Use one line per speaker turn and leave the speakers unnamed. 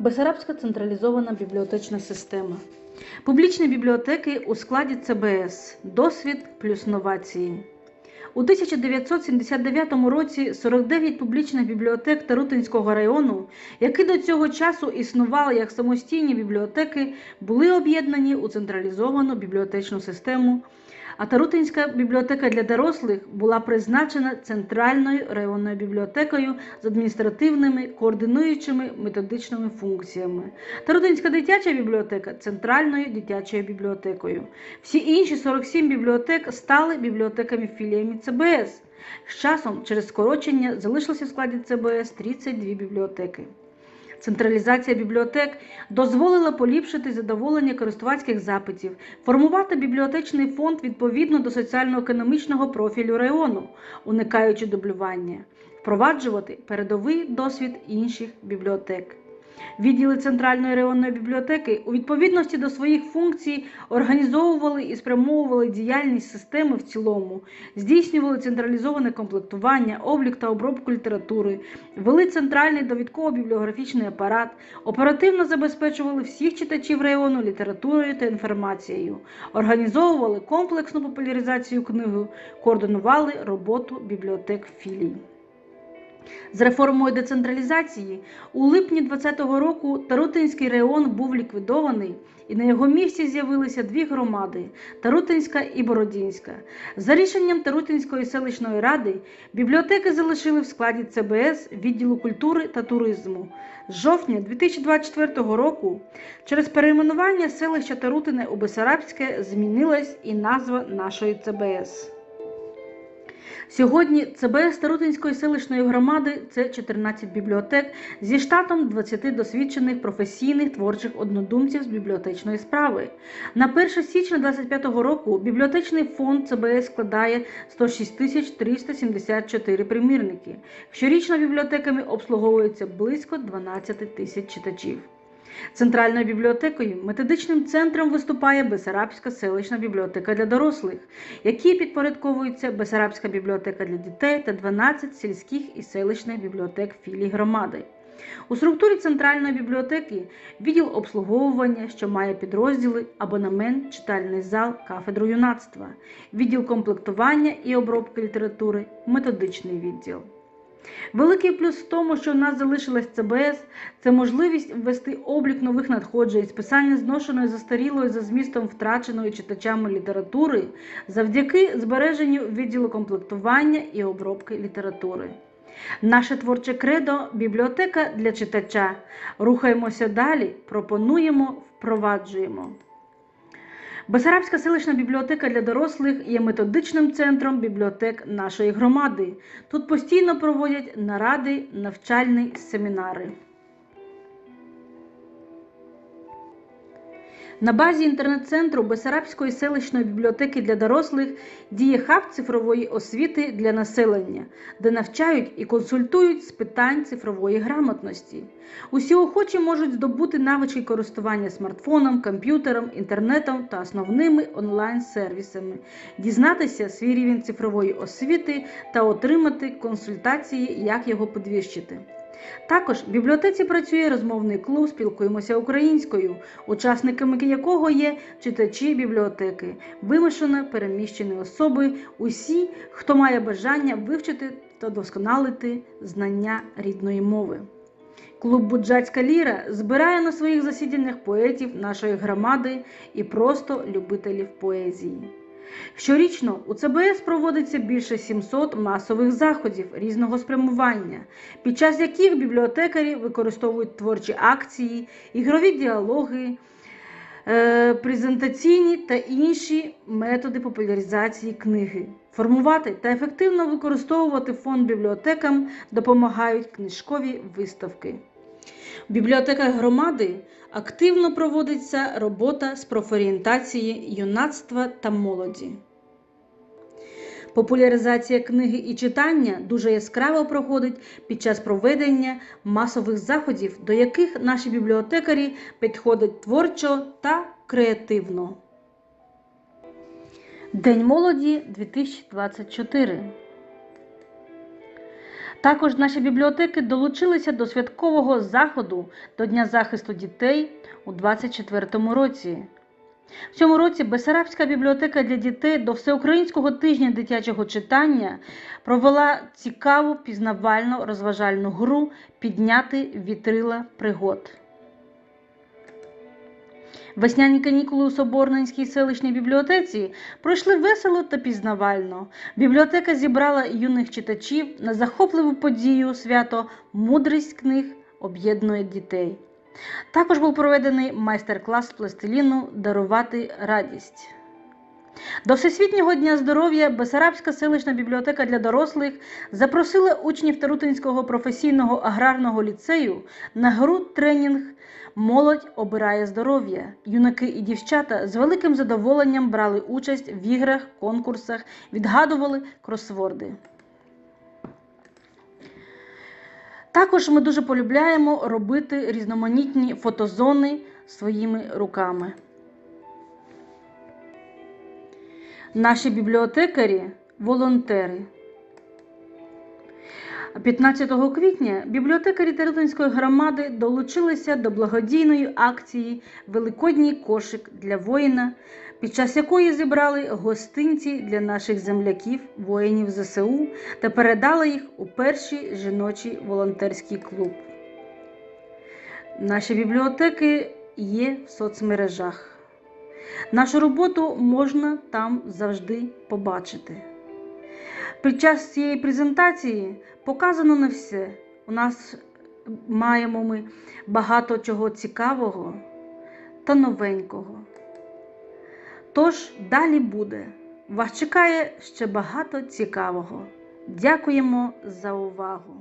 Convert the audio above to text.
Бесарабська централізована бібліотечна система. Публічні бібліотеки у складі ЦБС. Досвід плюс новації. У 1979 році 49 публічних бібліотек Тарутинського району, які до цього часу існували як самостійні бібліотеки, були об'єднані у централізовану бібліотечну систему. А Тарутинська бібліотека для дорослих була призначена центральною районною бібліотекою з адміністративними, координуючими методичними функціями. Тарутинська дитяча бібліотека центральною дитячою бібліотекою. Всі інші 47 бібліотек стали бібліотеками філіями ЦБС. З часом через скорочення залишилося в складі ЦБС 32 бібліотеки. Централізація бібліотек дозволила поліпшити задоволення користувацьких запитів, формувати бібліотечний фонд відповідно до соціально-економічного профілю району, уникаючи дублювання, впроваджувати передовий досвід інших бібліотек. Відділи Центральної районної бібліотеки у відповідності до своїх функцій організовували і спрямовували діяльність системи в цілому, здійснювали централізоване комплектування, облік та обробку літератури, вели центральний довідково-бібліографічний апарат, оперативно забезпечували всіх читачів району літературою та інформацією, організовували комплексну популяризацію книги, координували роботу бібліотек філій. З реформою децентралізації у липні 2020 року Тарутинський район був ліквідований, і на його місці з'явилися дві громади Тарутинська і Бородінська. За рішенням Тарутинської селищної ради бібліотеки залишили в складі ЦБС відділу культури та туризму. З жовтня 2024 року через перейменування селища Тарутине у Бесарабське змінилась і назва нашої ЦБС. Сьогодні ЦБС Тарутинської селищної громади це 14 бібліотек зі штатом 20 досвідчених професійних творчих однодумців з бібліотечної справи. На 1 січня 2025 року бібліотечний фонд ЦБС складає 106 тисяч 374 примірники. Щорічно бібліотеками обслуговується близько 12 тисяч читачів. Центральною бібліотекою методичним центром виступає Бесарабська селищна бібліотека для дорослих, якій підпорядковується Бесарабська бібліотека для дітей та 12 сільських і селищних бібліотек філій громади. У структурі центральної бібліотеки відділ обслуговування, що має підрозділи, абонемент, читальний зал, кафедру юнацтва, відділ комплектування і обробки літератури, методичний відділ. Великий плюс в тому, що у нас залишилась ЦБС, це можливість ввести облік нових надходжень, списання зношеної застарілої за змістом втраченої читачами літератури завдяки збереженню відділу комплектування і обробки літератури. Наше творче кредо бібліотека для читача. Рухаємося далі, пропонуємо, впроваджуємо. Бесарабська селищна бібліотека для дорослих є методичним центром бібліотек нашої громади. Тут постійно проводять наради, навчальні семінари. На базі інтернет-центру Бесарабської селищної бібліотеки для дорослих діє хаб цифрової освіти для населення, де навчають і консультують з питань цифрової грамотності. Усі охочі можуть здобути навички користування смартфоном, комп'ютером, інтернетом та основними онлайн-сервісами, дізнатися свій рівень цифрової освіти та отримати консультації, як його підвищити. Також в бібліотеці працює розмовний клуб Спілкуємося українською, учасниками якого є читачі бібліотеки, вимушено переміщені особи, усі, хто має бажання вивчити та досконалити знання рідної мови. Клуб Буджацька ліра збирає на своїх засіданнях поетів нашої громади і просто любителів поезії. Щорічно у ЦБС проводиться більше 700 масових заходів різного спрямування, під час яких бібліотекарі використовують творчі акції, ігрові діалоги, е, презентаційні та інші методи популяризації книги. Формувати та ефективно використовувати фонд бібліотекам допомагають книжкові виставки. В бібліотеках громади активно проводиться робота з профорієнтації юнацтва та молоді. Популяризація книги і читання дуже яскраво проходить під час проведення масових заходів, до яких наші бібліотекарі підходять творчо та креативно. День молоді 2024 Також наші бібліотеки долучилися до святкового заходу до Дня захисту дітей у 2024 році. В цьому році Бесарабська бібліотека для дітей до Всеукраїнського тижня дитячого читання провела цікаву пізнавально розважальну гру Підняти вітрила пригод. Весняні канікули у Соборненській селищній бібліотеці пройшли весело та пізнавально. Бібліотека зібрала юних читачів на захопливу подію свято Мудрість книг об'єднує дітей. Також був проведений майстер-клас пластиліну Дарувати радість. До Всесвітнього дня здоров'я Бесарабська селищна бібліотека для дорослих запросила учнів Тарутинського професійного аграрного ліцею на гру тренінг Молодь обирає здоров'я. Юнаки і дівчата з великим задоволенням брали участь в іграх, конкурсах, відгадували кросворди. Також ми дуже полюбляємо робити різноманітні фотозони своїми руками. Наші бібліотекарі волонтери. 15 квітня бібліотекарі Тарутинської громади долучилися до благодійної акції Великодній кошик для воїна, під час якої зібрали гостинці для наших земляків, воїнів ЗСУ та передали їх у перший жіночий волонтерський клуб. Наші бібліотеки є в соцмережах. Нашу роботу можна там завжди побачити. Під час цієї презентації показано не все. У нас маємо ми багато чого цікавого та новенького. Тож далі буде. Вас чекає ще багато цікавого. Дякуємо за увагу!